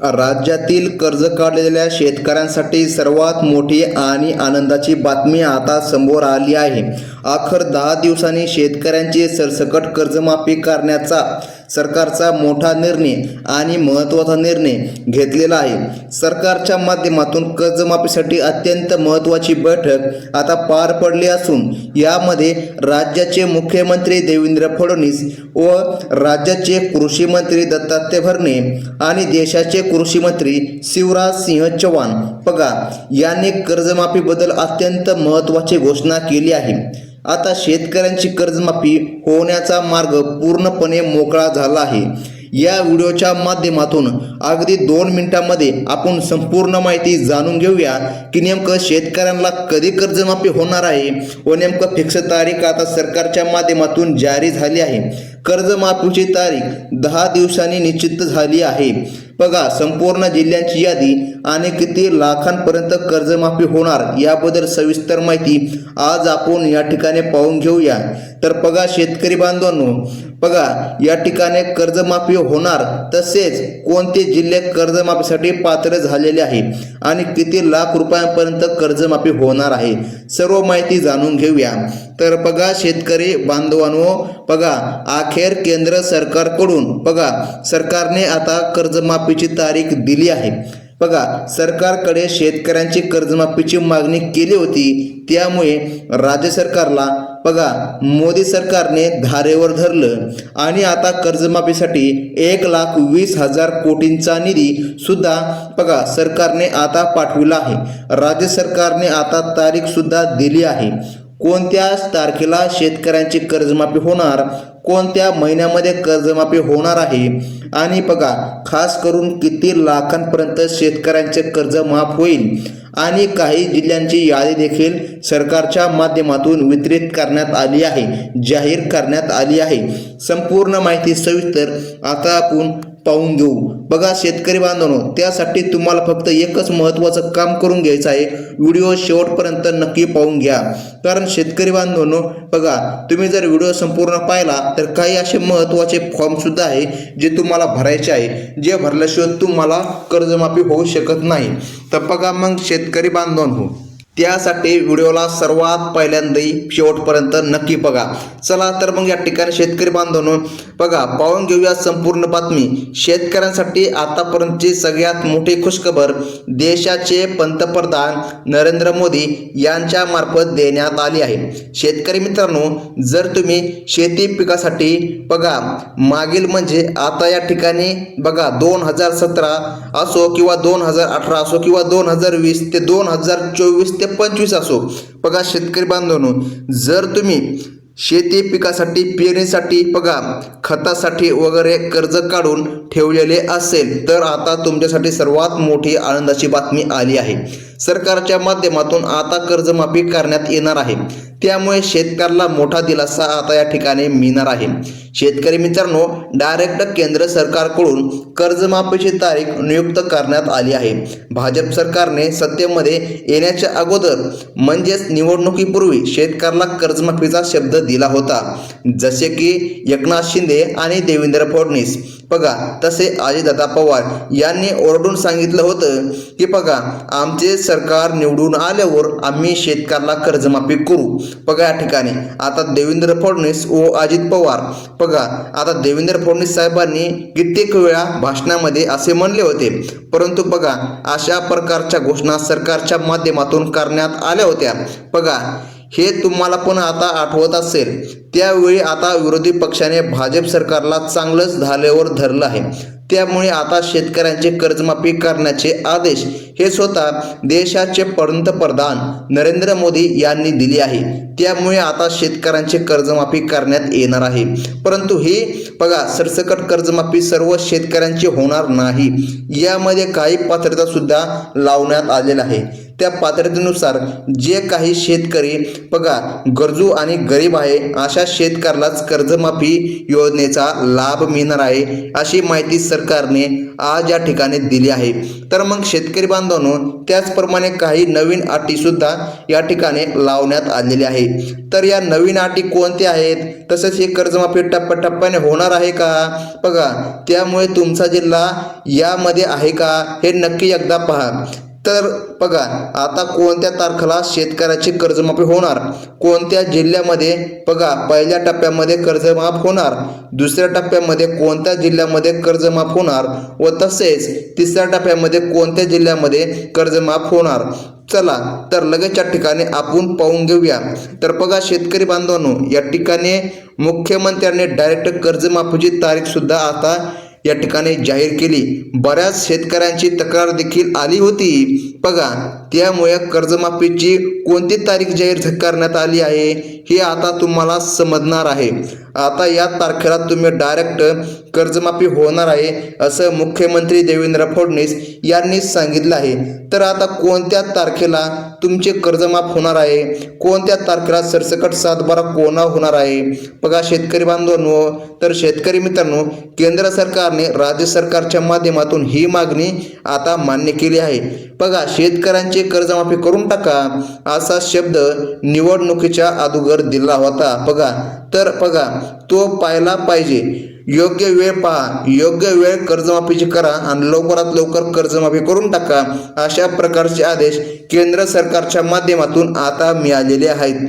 राज्यातील कर्ज काढलेल्या शेतकऱ्यांसाठी सर्वात मोठी आणि आनंदाची बातमी आता समोर आली आहे. अखेर दहा दिवसांनी शेतकऱ्यांची सरसकट कर्जमाफी करण्याचा सरकारचा मोठा निर्णय आणि महत्त्वाचा निर्णय घेतलेला आहे. सरकारच्या माध्यमातून कर्जमाफीसाठी अत्यंत महत्त्वाची बैठक आता पार पडली असून यामध्ये राज्याचे मुख्यमंत्री देवेंद्र फडणवीस व राज्याचे कृषी मंत्री दत्तात्रय भरणे आणि देशाचे कृषी मंत्री शिवराज सिंह चौहान. पगार यांनी कर्जमाफीबद्दल अत्यंत महत्त्वाची घोषणा केली आहे. आता शेतकऱ्यांची कर्जमाफी होण्याचा मार्ग पूर्णपणे मोकळा झाला आहे. या व्हिडिओच्या माध्यमातून अगदी दोन मिनिटांमध्ये आपण संपूर्ण माहिती जाणून घेऊया की नेमकं शेतकऱ्यांना कधी कर्जमाफी होणार आहे व नेमकं फिक्स तारीख आता सरकारच्या माध्यमातून जारी झाली आहे. कर्जमाफीची तारीख दहा दिवसांनी निश्चित झाली आहे. बघा संपूर्ण जिल्ह्यांची यादी आणि किती लाखांपर्यंत कर्जमाफी होणार याबद्दल सविस्तर माहिती आज आपण या ठिकाणी पाहून घेऊया. तर बघा शेतकरी बांधवांनो बघा या ठिकाणी कर्जमाफी होणार तसेच कोणते जिल्हे कर्जमाफीसाठी पात्र झालेले आहे आणि किती लाख रुपयांपर्यंत कर्जमाफी होणार आहे सर्व माहिती जाणून घेऊया. तर बघा शेतकरी बांधवांनो बघा अखेर केंद्र सरकारकडून बघा सरकारने आता कर्जमाफीची तारीख दिली आहे. बघा सरकारकडे शेतकऱ्यांची कर्जमाफीची मागणी केली होती त्यामुळे राज्य सरकारला बघा मोदी सरकारने धारेवर धरलं. आणि आता कर्जमाफीसाठी एक लाख वीस हजार कोटींचा निधी सुद्धा बघा सरकारने आता पाठविला आहे. राज्य सरकारने आता तारीख सुद्धा दिली आहे. कोणत्या तारखेला शेतकऱ्यांची कर्जमाफी होणार कोणत्या महिन्यामध्ये कर्जमाफी होणार आहे? आणि बघा खास करून किती लाखांपर्यंत शेतकऱ्यांचे कर्ज माफ होईल आणि काही जिल्ह्यांची यादी देखील सरकारच्या माध्यमातून वितरित करण्यात आली आहे जाहीर करण्यात आली आहे. संपूर्ण माहिती सविस्तर आता आपण पाहून घेऊ. बघा शेतकरी बांधवनो त्यासाठी तुम्हाला फक्त एकच महत्त्वाचं काम करून घ्यायचं आहे. व्हिडिओ शेवटपर्यंत नक्की पाहून घ्या. कारण शेतकरी बांधवांनो बघा तुम्ही जर व्हिडिओ संपूर्ण पाहिला तर काही असे महत्त्वाचे फॉर्मसुद्धा आहे जे तुम्हाला भरायचे आहे. जे भरल्याशिवाय तुम्हाला कर्जमाफी होऊ शकत नाही. तर बघा मग शेतकरी बांधवांनो त्यासाठी व्हिडिओला सर्वात पहिल्यांदा शेवटपर्यंत नक्की बघा. चला तर मग या ठिकाणी शेतकरी बांधवांनो बघा पाहून घेऊया संपूर्ण बातमी. शेतकऱ्यांसाठी आतापर्यंतची सगळ्यात मोठी खुशखबर देशाचे पंतप्रधान नरेंद्र मोदी यांच्या मार्फत देण्यात आली आहे. शेतकरी मित्रांनो जर तुम्ही शेती पिकासाठी बघा मागील म्हणजे आता या ठिकाणी बघा दोन हजार सतरा असो किंवा दोन हजार अठरा असो किंवा दोन हजार वीस ते दोन हजार चोवीस ते पंचवीस असो. बघा शेतकरी बांधवांनो जर तुम्ही शेती पिकासाठी पेरणीसाठी बघा खतासाठी वगैरे कर्ज काढून ठेवलेले असेल तर आता तुमच्यासाठी सर्वात मोठी आनंदाची बातमी आली आहे. सरकारच्या माध्यमातून आता कर्जमाफी करण्यात येणार आहे. त्यामुळे शेतकऱ्याला मोठा दिलासा आता या ठिकाणी मिळणार आहे. शेतकरी मित्रांनो डायरेक्ट केंद्र सरकारकडून कर्जमाफीची तारीख नियुक्त करण्यात आली आहे. भाजप सरकारने सत्तेमध्ये येण्याच्या अगोदर म्हणजेच निवडणुकीपूर्वी शेतकऱ्याला कर्जमाफीचा शब्द दिला होता. जसे की एकनाथ शिंदे आणि देवेंद्र फडणवीस. बघा तसे अजितदादा पवार यांनी ओरडून सांगितलं होतं की बघा आमचे सरकार निवडून आल्यावर आम्ही शेतकऱ्याला कर्जमाफी करू. बघा या ठिकाणी. आता देवेंद्र फडणवीस व अजित पवार. बघा आता देवेंद्र फडणवीस साहेबांनी कित्येक वेळा भाषणामध्ये असे म्हणले होते. परंतु बघा अशा प्रकारच्या घोषणा सरकारच्या माध्यमातून करण्यात आल्या होत्या. बघा हे तुम्हाला पण आता आठवत असेल. त्यावेळी आता विरोधी पक्षाने भाजप सरकारला चांगलंच धालेवर धरलं आहे. त्यामुळे आता शेतकऱ्यांचे कर्जमाफी करण्याचे आदेश हे स्वतः देशाचे पंतप्रधान नरेंद्र मोदी यांनी दिले आहे. त्यामुळे आता शेतकऱ्यांचे कर्जमाफी करण्यात येणार आहे. परंतु ही बघा सरसकट कर्जमाफी सर्व शेतकऱ्यांची होणार नाही. यामध्ये काही पात्रता सुद्धा लावण्यात आलेला आहे त्या पात्रतेनुसार जे काही शेतकरी बघा गरजू आणि गरीब आहे अशा शेतकऱ्यालाच कर्जमाफी योजनेचा लाभ मिळणार आहे अशी माहिती सरकारने आज या ठिकाणी दिली आहे. तर मग शेतकरी बांधवांनो त्याचप्रमाणे काही नवीन अटी सुद्धा या ठिकाणी लावण्यात आलेली आहे तर या नवीन अटी कोणत्या आहेत? तसेच हे कर्जमाफी टप्प्याटप्प्याने होणार आहे का? बघा त्यामुळे तुमचा जिल्हा यामध्ये आहे का? हे नक्की एकदा पहा. तर बघा आता कोणत्या तारखेला शेतकऱ्याची कर्जमाफी होणार? कोणत्या जिल्ह्यामध्ये? बघा पहिल्या टप्प्यामध्ये कर्जमाफ होणार. दुसऱ्या टप्प्यामध्ये कोणत्या जिल्ह्यामध्ये कर्जमाफ होणार? व तसेच तिसऱ्या टप्प्यामध्ये कोणत्या जिल्ह्यामध्ये कर्जमाफ होणार? चला तर लगेचच्या ठिकाणी आपण पाहून घेऊया. तर बघा शेतकरी बांधवांनो या ठिकाणी मुख्यमंत्र्यांनी डायरेक्ट कर्जमाफीची तारीख सुद्धा आता या ठिकाणी जाहीर केली. बऱ्याच शेतकऱ्यांची तक्रार देखील आली होती. बघा त्यामुळे कर्जमाफीची कोणती तारीख जाहीर करण्यात आली आहे हे आता तुम्हाला समजणार आहे. आता या तारखेला तुम्ही डायरेक्ट कर्जमाफी होणार आहे असं मुख्यमंत्री देवेंद्र फडणवीस यांनी सांगितलं आहे. तर आता कोणत्या तारखेला तुमचे कर्जमाफ होणार आहे? कोणत्या तारखेला सरसकट सातबारा कोणा होणार आहे? बघा शेतकरी बांधवांनो तर शेतकरी मित्रांनो केंद्र सरकार सरकारने राज्य सरकारच्या माध्यमातून ही मागणी आता मान्य केली आहे. बघा शेतकऱ्यांची कर्जमाफी करून टाका असा शब्द निवडणुकीच्या अगोदर दिला होता. बघा तर बघा तो पाहिला पाहिजे. योग्य वेळ पहा. योग्य वेळ कर्जमाफीची करा आणि लवकरात लवकर कर्जमाफी करून टाका अशा प्रकारचे आदेश केंद्र सरकारच्या माध्यमातून आता मिळालेले आहेत.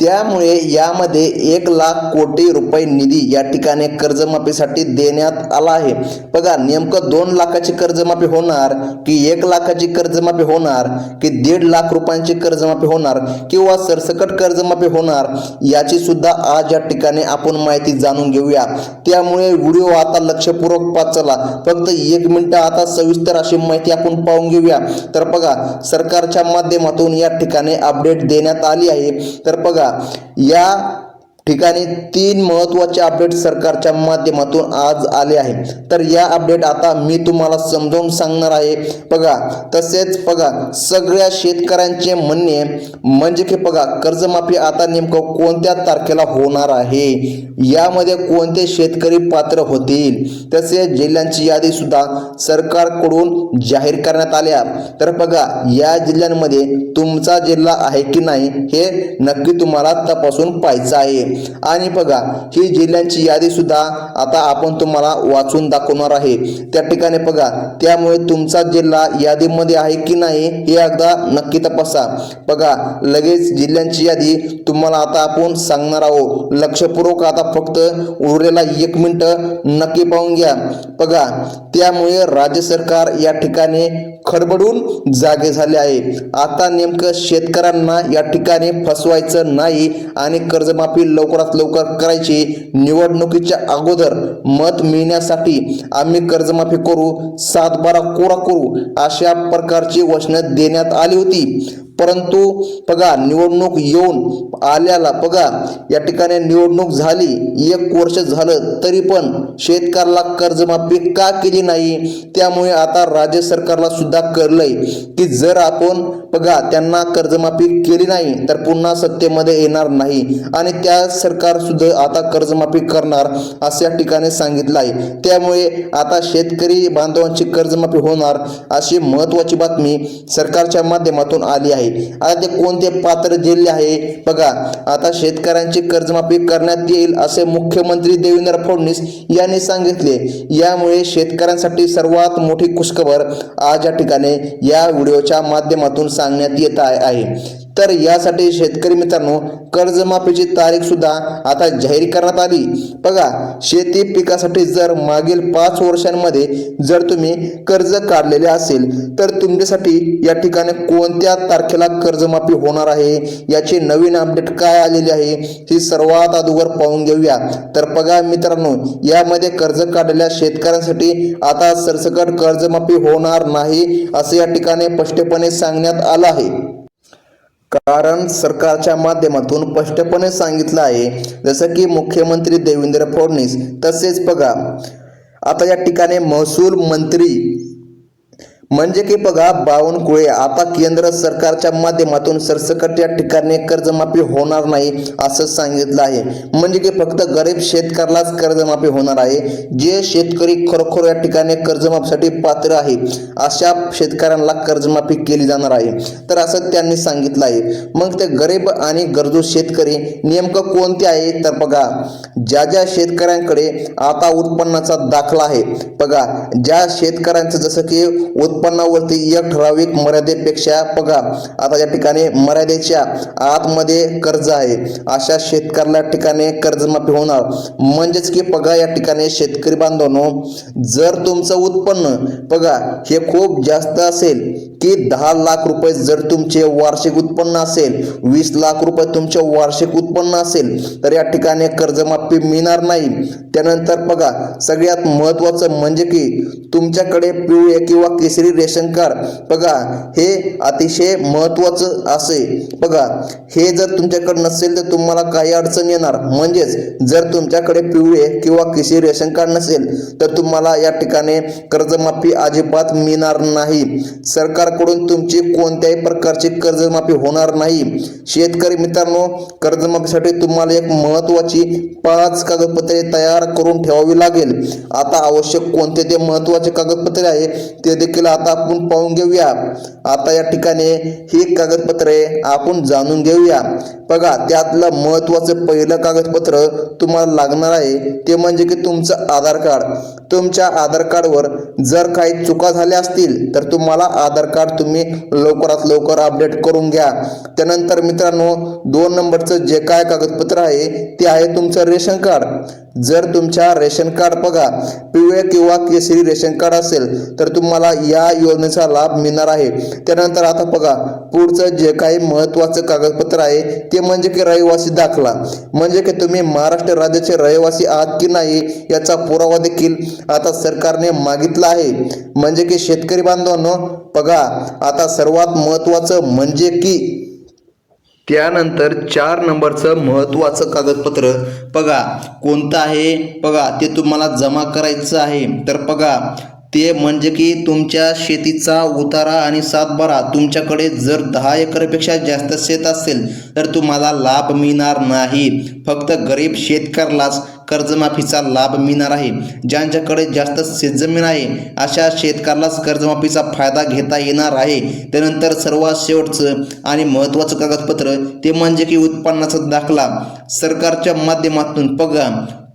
त्यामुळे यामध्ये एक लाख कोटी रुपये निधी या ठिकाणी कर्जमाफीसाठी देण्यात आला आहे. बघा नेमकं दोन लाखाची कर्जमाफी होणार की एक लाखाची कर्जमाफी होणार की दीड लाख रुपयांची कर्जमाफी होणार किंवा सरसकट कर्जमाफी होणार याची सुद्धा आज या ठिकाणी आपण माहिती जाणून घेऊया. त्यामुळे व्हिडिओ आता लक्षपूर्वक पाच फक्त एक मिनिट आता सविस्तर अशी माहिती आपण पाहून घेऊया. तर बघा सरकारच्या माध्यमातून या ठिकाणी अपडेट देण्यात आली आहे. तर बघा या ठिकाणी तीन महत्त्वाचे अपडेट सरकारच्या माध्यमातून आज आले आहे तर या अपडेट आता मी तुम्हाला समजावून सांगणार आहे. बघा तसेच बघा सगळ्या शेतकऱ्यांचे म्हणणे म्हणजे की बघा कर्जमाफी आता नेमकं कोणत्या तारखेला होणार आहे? यामध्ये कोणते शेतकरी पात्र होतील? तसेच जिल्ह्यांची यादी सुद्धा सरकारकडून जाहीर करण्यात आल्या. तर बघा या जिल्ह्यांमध्ये तुमचा जिल्हा आहे की नाही हे नक्की तुम्हाला तपासून पाहायचं आहे. आणि बघा ही जिल्ह्यांची यादी सुद्धा आता आपण तुम्हाला वाचून दाखवणार आहे. त्या ठिकाणी बघा त्यामुळे तुमचा जिल्हा यादीमध्ये आहे की नाही हे एकदा नक्की तपासा. बघा लगेच जिल्ह्यांची यादी तुम्हाला आता आपण सांगणार आहोत. लक्षपूर्वक आता फक्त उरलेला एक मिनिट नक्की पाहून घ्या. बघा त्यामुळे राज्य सरकार या ठिकाणी खडबडून जागे झाले आहे. आता नेमकं शेतकऱ्यांना या ठिकाणी फसवायचं नाही आणि कर्जमाफी लवकरात लवकर करायची. निवडणुकीच्या अगोदर मत मिळण्यासाठी आम्ही कर्जमाफी करू सातबारा कोरा करू अशा प्रकारची वचनं देण्यात आली होती. परंतु बघा निवडणूक येऊन आल्याला बघा या ठिकाणी निवडणूक झाली एक वर्ष झालं तरी पण शेतकऱ्याला कर्जमाफी का केली नाही? त्यामुळे आता राज्य सरकारला सुद्धा कळलंय की जर आपण बघा त्यांना कर्जमाफी केली नाही तर पुन्हा सत्तेमध्ये येणार नाही. आणि त्या सरकार सुद्धा आता कर्जमाफी करणार असं या ठिकाणी सांगितलं आहे त्यामुळे आता शेतकरी बांधवांची कर्जमाफी होणार अशी महत्वाची बातमी सरकारच्या माध्यमातून आली आहे. आता ते कोणते पात्र जिल्हे आहे? बघा आता शेतकऱ्यांची कर्जमाफी करण्यात येईल असे मुख्यमंत्री देवेंद्र फडणवीस यांनी सांगितले. यामुळे शेतकऱ्यांसाठी सर्वात मोठी खुशखबर आज या ठिकाणी या व्हिडिओच्या माध्यमातून सांगण्यात येत आहे आहे. तर यासाठी शेतकरी मित्रांनो कर्जमाफीची तारीख सुद्धा आता जाहीर करण्यात आली. बघा शेती पिकासाठी जर मागील पाच वर्षांमध्ये जर तुम्ही कर्ज काढलेले असेल तर तुमच्यासाठी या ठिकाणी कोणत्या तारखेला कर्जमाफी होणार आहे? याची नवीन अपडेट काय आलेली आहे? ही सर्वात अगोदर पाहून घेऊया. तर बघा मित्रांनो यामध्ये कर्ज काढलेल्या शेतकऱ्यांसाठी आता सरसकट कर्जमाफी होणार नाही असे या ठिकाणी स्पष्टपणे सांगण्यात आलं आहे. कारण सरकारच्या माध्यमातून स्पष्टपणे सांगितलं आहे जसं की मुख्यमंत्री देवेंद्र फडणवीस. तसेच बघा आता या ठिकाणी महसूल मंत्री म्हणजे की बघा बावनकुळे. आता केंद्र सरकारच्या माध्यमातून सरसकट या ठिकाणी कर्जमाफी होणार नाही असं सांगितलं आहे. म्हणजे की फक्त गरीब शेतकऱ्यालाच कर्जमाफी होणार आहे. जे शेतकरी खरोखर या ठिकाणी कर्जमाफीसाठी पात्र आहे अशा शेतकऱ्यांना कर्जमाफी केली जाणार आहे. तर असं त्यांनी सांगितलं आहे. मग ते गरीब आणि गरजू शेतकरी नेमकं कोणते आहे? तर बघा ज्या ज्या शेतकऱ्यांकडे आता उत्पन्नाचा दाखला आहे बघा ज्या शेतकऱ्यांचं जसं की उत्पन्नावरती एक ठराविक मर्यादेपेक्षा बघा. आता या ठिकाणी मर्यादेच्या आतमध्ये कर्ज आहे. अशा शेतकऱ्याला ठिकाणी कर्जमाफी होणार. म्हणजेच की बघा या ठिकाणी शेतकरी बांधवांनो जर तुमचं उत्पन्न बघा हे खूप जास्त असेल की दहा लाख रुपये जर तुमचे वार्षिक उत्पन्न असेल वीस लाख रुपये तुमचे वार्षिक उत्पन्न असेल तर या ठिकाणी कर्जमाफी मिळणार नाही. त्यानंतर बघा सगळ्यात महत्वाचं म्हणजे की तुमच्याकडे पिवळे किंवा केसरी रेशन कार्ड. बघा हे अतिशय महत्वाचं असे. बघा हे जर तुमच्याकडे नसेल तर तुम्हाला काही अडचण येणार. म्हणजेच जर तुमच्याकडे पिवळे किंवा किसी रेशन कार्ड नसेल तर तुम्हाला या ठिकाणी कर्जमाफी अजिबात मिळणार नाही. सरकारकडून तुमची कोणत्याही प्रकारची कर्जमाफी होणार नाही. शेतकरी मित्रांनो कर्जमाफीसाठी तुम्हाला एक महत्वाची पाच कागदपत्रे तयार करून ठेवावी लागेल. आता आवश्यक कोणते ते महत्त्वाचे कागदपत्रे आहे ते देखील आता आपण पाहून घेऊया. आता या ठिकाणी ही कागदपत्रे आपण जाणून घेऊया. बघा त्यातलं महत्वाचं पहिलं कागदपत्र तुम्हाला लागणार आहे. ते म्हणजे की तुमचं आधार कार्ड. तुमच्या आधार कार्डवर जर काही चुका झाल्या असतील तर तुम्हाला आधार कार्ड तुम्ही लवकरात लवकर अपडेट करून घ्या. त्यानंतर मित्रांनो दोन नंबरचं जे काय कागदपत्र आहे ते आहे तुमचं रेशन कार्ड. जर तुमच्या रेशन कार्ड बघा पिवळे किंवा केसरी रेशन कार्ड असेल तर तुम्हाला या योजनेचा लाभ मिळणार आहे. त्यानंतर आता बघा पुढचं जे काही महत्वाचं कागदपत्र आहे ते म्हणजे की रहिवासी दाखला. म्हणजे की तुम्ही महाराष्ट्र राज्याचे रहिवासी आहात की नाही याचा पुरावा देखील आता सरकारने मागितला आहे. म्हणजे की शेतकरी बांधवांनो बघा आता सर्वात महत्वाचं म्हणजे की त्यानंतर चार नंबरचं महत्त्वाचं कागदपत्र. बघा कोणतं आहे? बघा ते तुम्हाला जमा करायचं आहे. तर बघा ते म्हणजे की तुमच्या शेतीचा उतारा आणि सातबारा तुमच्याकडे जर दहा एकरपेक्षा जास्त शेत असेल तर तुम्हाला लाभ मिळणार नाही. फक्त गरीब शेतकऱ्यालाच कर्जमाफीचा लाभ मिळणार आहे. ज्यांच्याकडे जास्त शेतजमीन आहे अशा शेतकऱ्यालाच कर्जमाफीचा फायदा घेता येणार आहे. त्यानंतर सर्वात शेवटचं आणि महत्त्वाचं कागदपत्र ते म्हणजे की उत्पन्नाचा दाखला. सरकारच्या माध्यमातून बघा.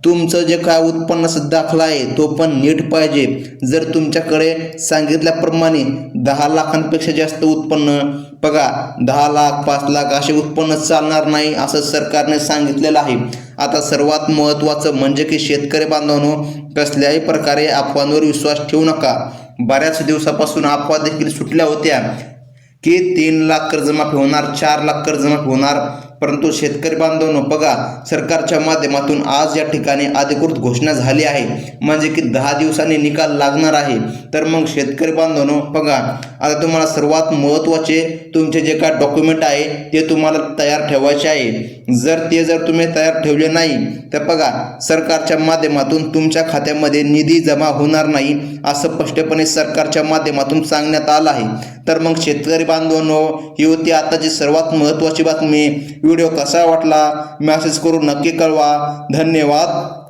तुमचं जे काय उत्पन्नाचा दाखला आहे तो पण नीट पाहिजे. जर तुमच्याकडे सांगितल्याप्रमाणे दहा लाखांपेक्षा जास्त उत्पन्न बघा दहा लाख पाच लाख असे उत्पन्न चालणार नाही असं सरकारने सांगितलेलं आहे. आता सर्वात महत्त्वाचं म्हणजे की शेतकरी बांधवांनो कसल्याही प्रकारे अफवांवर विश्वास ठेवू नका. बऱ्याच दिवसापासून अफवा देखील सुटल्या होत्या की तीन लाख कर्जमाफी होणार चार लाख कर्जमाफी होणार. परंतु शेतकरी बांधवांनो बघा सरकारच्या माध्यमातून आज या ठिकाणी अधिकृत घोषणा झाली आहे. म्हणजे की दहा दिवसांनी निकाल लागणार आहे. तर मग शेतकरी बांधवांनो बघा आता तुम्हाला सर्वात महत्त्वाचे तुमचे जे काय डॉक्युमेंट आहे ते तुम्हाला तयार ठेवायचे आहे. जर ते जर तुम्ही तयार ठेवले नाही तर बघा सरकारच्या माध्यमातून तुमच्या खात्यामध्ये निधी जमा होणार नाही असं स्पष्टपणे सरकारच्या माध्यमातून सांगण्यात आलं आहे. तर मग शेतकरी बांधवांनो ही होती आताची सर्वात महत्त्वाची बातमी. व्हिडिओ कसा वाटला? मेसेज करून नक्की कळवा. धन्यवाद.